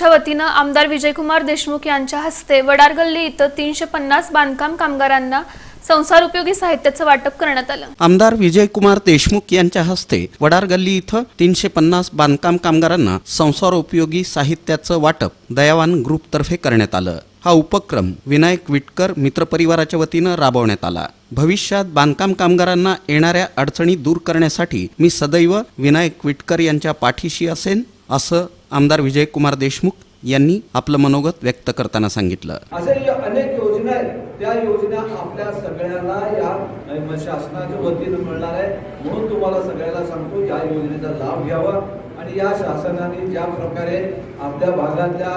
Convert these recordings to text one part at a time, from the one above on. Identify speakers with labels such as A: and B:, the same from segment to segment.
A: ग्रुपच्या वतीनं आमदार विजयकुमार देशमुख यांच्या हस्ते वडारगल्ली इथं तीनशे पन्नास बांधकाम कामगारांना संसार उपयोगी साहित्याचं वाटप करण्यात आलं.
B: आमदार विजयकुमार देशमुख यांच्या हस्ते वडार गल्ली इथं तीनशे पन्नास बांधकाम कामगारांना संसार उपयोगी साहित्याचं वाटप दयावान ग्रुपतर्फे करण्यात आलं. हा उपक्रम विनायक विटकर मित्रपरिवाराच्या वतीनं राबवण्यात आला. भविष्यात बांधकाम कामगारांना येणाऱ्या अडचणी दूर करण्यासाठी मी सदैव विनायक विटकर यांच्या पाठीशी असेन असं आमदार विजयकुमार देशमुख यांनी आपलं मनोगत व्यक्त करताना सांगितलं.
C: असे अनेक योजना आहेत. त्या योजना आपल्या सगळ्यांना या शासनाच्या वतीनं मिळणार आहे म्हणून तुम्हाला सगळ्याला सांगतो या योजनेचा लाभ घ्यावा. आणि या शासनाने ज्या प्रकारे आपल्या भागातल्या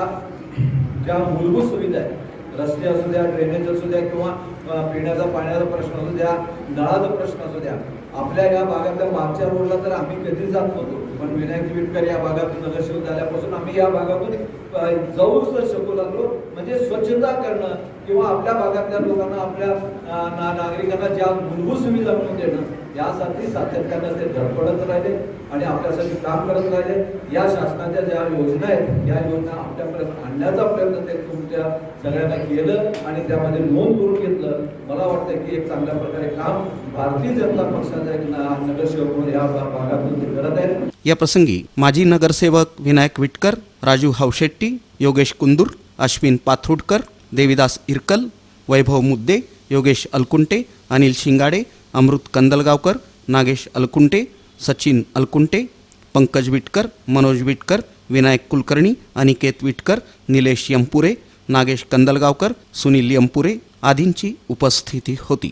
C: ज्या मूलभूत सुविधा आहेत रस्ते असू द्या ड्रेनेज असू द्या किंवा पिण्याचा पाण्याचा प्रश्न असू द्या नळाचा प्रश्न असू द्या आपल्या या भागातल्या मागच्या रोडला तर आम्ही कधी जात नव्हतो. पण विनायक विटकर या भागातून नगरसेवक झाल्यापासून आम्ही या भागातून जाऊच तर शकू लागलो. म्हणजे स्वच्छता करणं किंवा आपल्या भागातल्या लोकांना आपल्या ना- नागरिकांना ज्या मूलभूत सुविधा मिळवून देणं यासाठी सातत्यानं ते धडपडत राहिले आणि आपल्यासाठी काम करत राहिले. या शासनाच्या ज्या योजना आहेत या योजना आपल्यापर्यंत आणण्याचा प्रयत्न ते तुमच्या सगळ्यांना केलं आणि त्यामध्ये नोंद करून घेतलं. मला वाटतं की एक चांगल्या प्रकारे काम भारतीय जनता पक्षाचा एक ना- नगरसेवक या भागातून ते करत आहेत.
B: या प्रसंगी माजी नगरसेवक विनायक विटकर राजू हावशेट्टी योगेश कुंदूर अश्विन पाथरुडकर देविदास इरकल वैभव मुद्दे योगेश अलकुंटे अनिल शिंगाडे अमृत कंदलगावकर नागेश अलकुंटे सचिन अलकुंटे पंकज विटकर मनोज विटकर विनायक कुलकर्णी अनिकेत विटकर निलेश यंपुरे नागेश कंदलगावकर सुनील यमपुरे आदींची उपस्थिती होती.